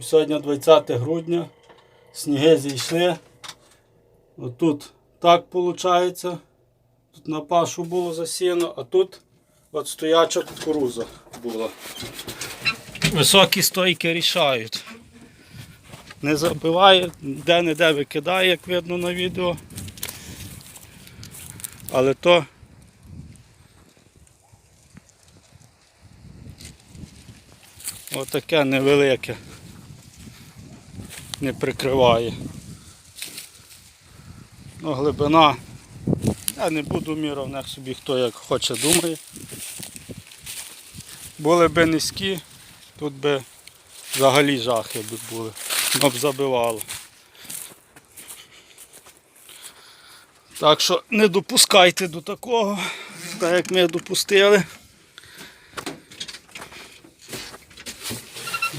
сьогодні 20 грудня. Сніги зійшли. Отут так виходить. Тут на пашу було засіяно, а тут от стояча кукуруза була. Високі стойки рішають. Не забиває, де-не-де викидає, як видно на відео. Але то отаке невелике. Не прикриває. Ну, глибина. Я не буду міряв, нech собі хто як хоче думає. Були б низькі, тут би взагалі жахи би були. Б забивало. Так що не допускайте до такого, так як ми допустили.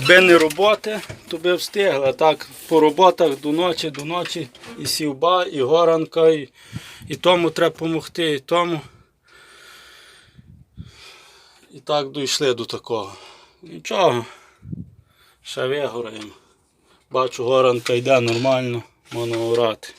Би не роботи, то би встигли. А Так, по роботах до ночі, до ночі і сівба, і горанка, і, і тому треба допомогти, і тому. І так дійшли до такого. Нічого. Ще вигораємо. Бачу, горанка йде нормально, можна орати.